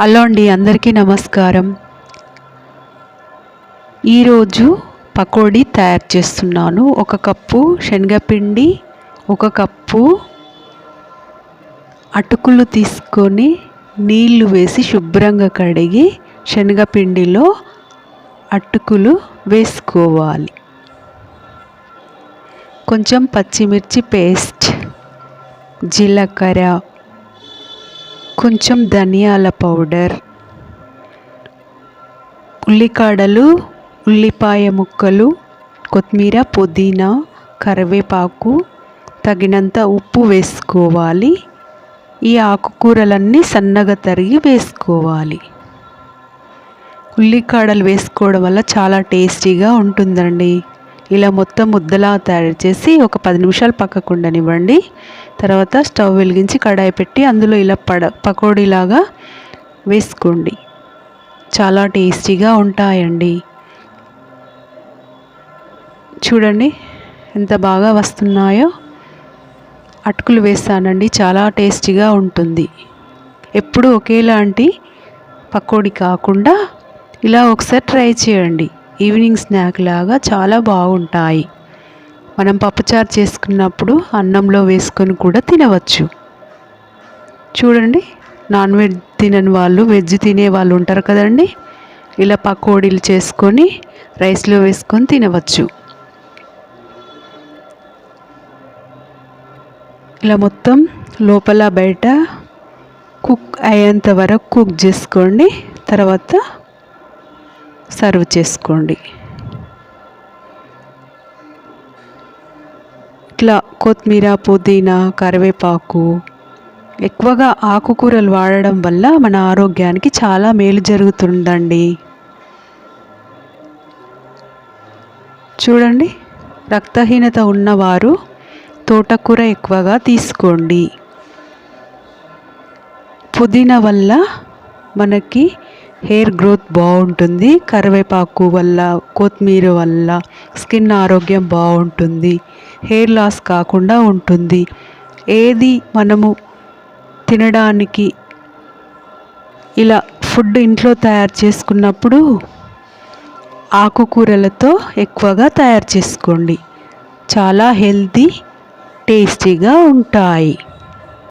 Hello అండి అందరికీ నమస్కారం. ఈరోజు పకోడీ తయారు చేస్తున్నాను. ఒక కప్పు శనగపిండి ఒక కప్పు అటుకులు తీసుకొని నీళ్ళు వేసి శుభ్రంగా కడిగి శనగపిండిలో అటుకులు వేసుకోవాలి. కొంచెం పచ్చిమిర్చి పేస్ట్ జీలకర్ర కొంచెం ధనియాల పౌడర్ ఉల్లికాడలు ఉల్లిపాయ ముక్కలు కొత్తిమీర పుదీనా కరివేపాకు తగినంత ఉప్పు వేసుకోవాలి. ఈ ఆకుకూరలన్నీ సన్నగా తరిగి వేసుకోవాలి. ఉల్లికాడలు వేసుకోవడం వల్ల చాలా టేస్టీగా ఉంటుందండి. ఇలా మొత్తం ముద్దలా తయారు చేసి ఒక పది నిమిషాలు పక్కకు ఇవ్వండి తర్వాత స్టవ్ వెలిగించి కడాయి పెట్టి అందులో ఇలా పడ పకోడీలాగా వేసుకోండి. చాలా టేస్టీగా ఉంటాయండి. చూడండి ఎంత బాగా వస్తున్నాయో. అటుకులు వేస్తానండి చాలా టేస్టీగా ఉంటుంది. ఎప్పుడు ఒకేలాంటి పకోడీ కాకుండా ఇలా ఒకసారి ట్రై చేయండి. ఈవినింగ్ స్నాక్ లాగా చాలా బాగుంటాయి. మనం పప్పుచారు చేసుకున్నప్పుడు అన్నంలో వేసుకొని కూడా తినవచ్చు. చూడండి నాన్ వెజ్ తినని వాళ్ళు వెజ్ తినే వాళ్ళు ఉంటారు కదండి? ఇలా పకోడీలు చేసుకొని రైస్లో వేసుకొని తినవచ్చు. ఇలా మొత్తం లోపల బయట కుక్ అయ్యేంత వరకు కుక్ చేసుకోండి. తర్వాత సర్వ్ చేసుకోండి. ఇట్లా కొత్తిమీర పుదీనా కరివేపాకు ఎక్కువగా ఆకుకూరలు వాడడం వల్ల మన ఆరోగ్యానికి చాలా మేలు జరుగుతుందండి. చూడండి రక్తహీనత ఉన్నవారు తోటకూర ఎక్కువగా తీసుకోండి. పుదీనా వల్ల మనకి హెయిర్ గ్రోత్ బాగుంటుంది. కరివేపాకు వల్ల కొత్తిమీర వల్ల స్కిన్ ఆరోగ్యం బాగుంటుంది. హెయిర్ లాస్ కాకుండా ఉంటుంది. ఏది మనము తినడానికి ఇలా ఫుడ్ ఇంట్లో తయారు చేసుకున్నప్పుడు ఆకుకూరలతో ఎక్కువగా తయారు చేసుకోండి. చాలా హెల్తీ టేస్టీగా ఉంటాయి.